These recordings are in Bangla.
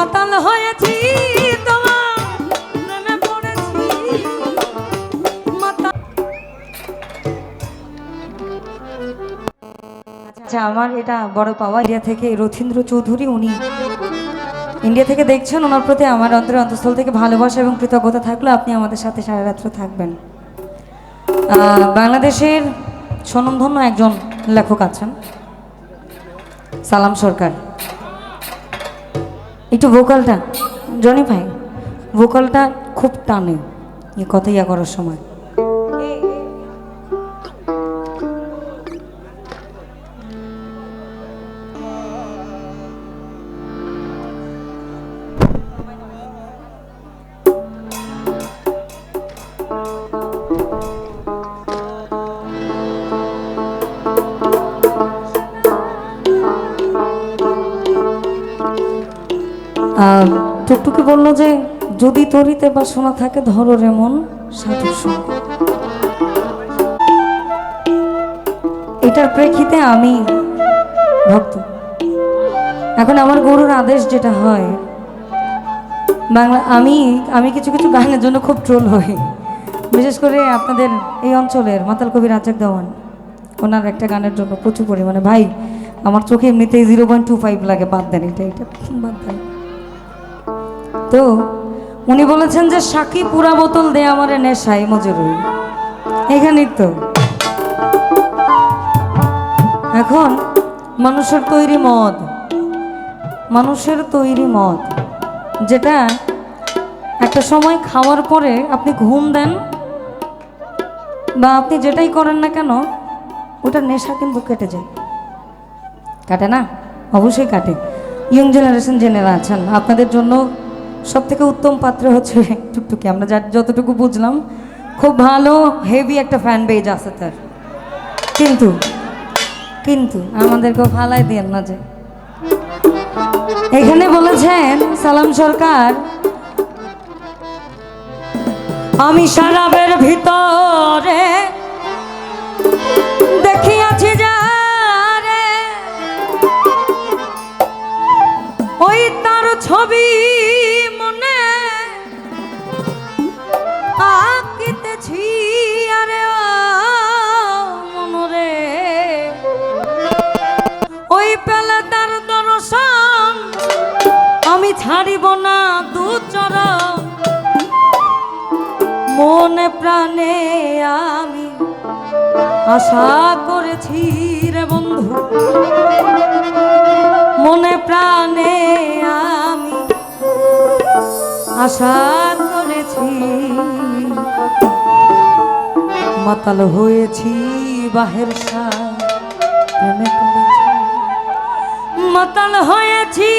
মাতাল হয়েছি আচ্ছা আমার এটা বড় পাওয়া ইন্ডিয়া থেকে রথীন্দ্র চৌধুরী, উনি ইন্ডিয়া থেকে দেখছেন, ওনার প্রতি আমার অন্তরের অন্তঃস্থল থেকে ভালোবাসা এবং কৃতজ্ঞতা থাকলে। আপনি আমাদের সাথে সারা রাত্র থাকবেন। বাংলাদেশের স্বনামধন্য একজন লেখক আছেন, সালাম সরকার। একটু ভোকালটা জনি ভাই ভোকালটা খুব টানে এ কথা ইয়া করার সময়। টুকটুকি বলল যে, যদি তরিতে বা শোনা থাকে, ধরো রেমন সাধুর সঙ্গ। এটার প্রেক্ষিতে আমি ভক্ত। এখন আমার গরুর আদেশ যেটা হয়, বাংলা, আমি আমি কিছু কিছু গানের জন্য খুব ট্রোল হই। বিশেষ করে আপনাদের এই অঞ্চলের মাতাল কবি রাজাক দেওয়ান, ওনার একটা গানের জন্য প্রচুর পরিমাণে। ভাই, আমার চোখে এমনিতেই জিরো পয়েন্ট টু ফাইভ লাগে, বাদ দেন এটা এটা বাদ দেন। তো? উনি বলেছেন যে সাকি পুরা বোতল দে আমারে নেশাই মজুরি এখানেই তো। এখন মানুষের তৈরি মদ। মানুষের তৈরি মদ, যেটা একটা সময় খাওয়ার পরে আপনি ঘুম দেন বা আপনি যেটাই করেন না কেন, ওটা নেশা কিন্তু কেটে যায়। কাটে না? অবশ্যই কাটে। ইয়ং জেনারেশন জেনেরা আছেন, আপনাদের জন্য সব থেকে উত্তম পাত্র হচ্ছে টুকটুকি। আমরা যা যতটুকু বুঝলাম, খুব ভালো হেভি একটা ফ্যান পেজ আছে তার। কিন্তু কিন্তু আমাদেরকেও ফালাই দিয়েন না যে। এখানে বলেছেন সালাম সরকার, আমি সারাবের ভিতরে দেখিয়াছি ওই তার ছবি ছাড়িব না দু চরণ মনে প্রাণে আমি আশা করেছি রে বন্ধু। মনে প্রাণে আমি আশা করেছি। মাতাল হয়েছি বাহের সায় মাতাল হয়েছি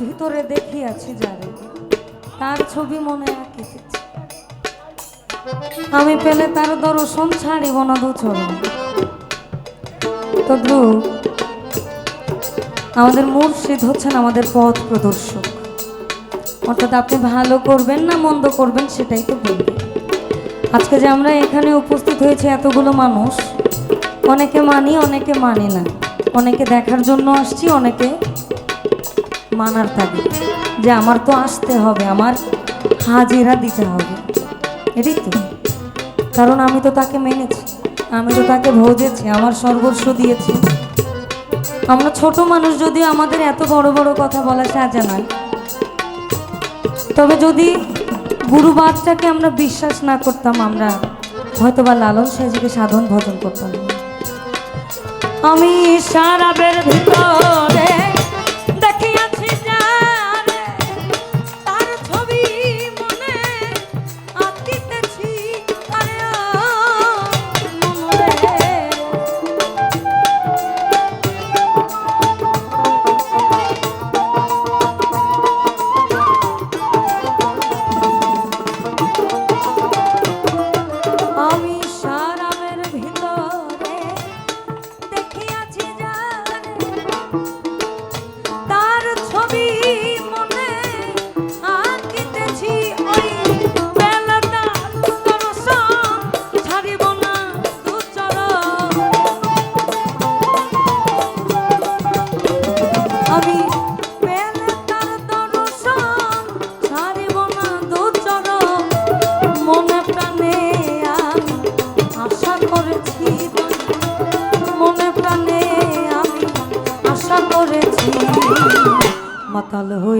ভিতরে দেখিয়াছি যারে। তার ছবি মনে আঁকিতেছি আমি পেলে তার দর্শন ছাড়িব না দু চরণ আমাদের মুর্শিদ হচ্ছেন আমাদের পথ প্রদর্শক। অর্থাৎ আপনি ভালো করবেন না মন্দ করবেন সেটাই তো বলবেন আজকে যে আমরা এখানে উপস্থিত হয়েছে এতগুলো মানুষ, অনেকে মানি অনেকে মানি না। অনেকে দেখার জন্য আসছি, অনেকে মানার থাকে যে আমার তো আসতে হবে, আমার হাজিরা দিতে হবে। এটাই তো। কারণ আমি তো তাকে মেনেছি, আমি তো তাকে ভোজেছি, আমার সর্বস্ব দিয়েছি। আমরা ছোট মানুষ যদিও আমাদের এত বড় বড় কথা বলা সাজা নয় তবে যদি গুরুবাদটাকে আমরা বিশ্বাস না করতাম, আমরা হয়তো বা লালন সাহেজিকে সাধন ভজন করতাম। আমি আমি সারাবের ভিতরে মাতাল হয়েছি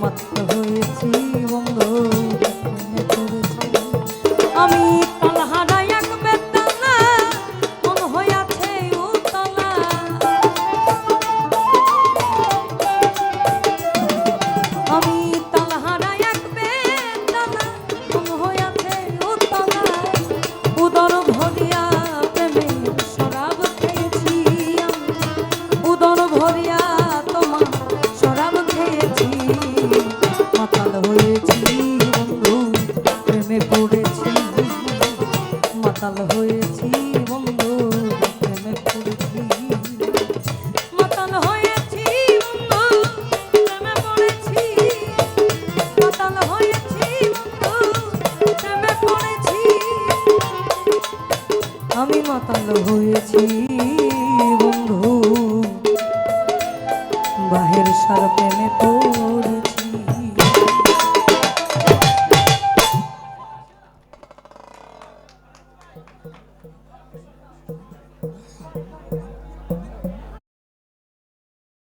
মাতাল আমি মাতাল হয়েছি বন্ধু। বাহের সার প্রেমে পড়েছি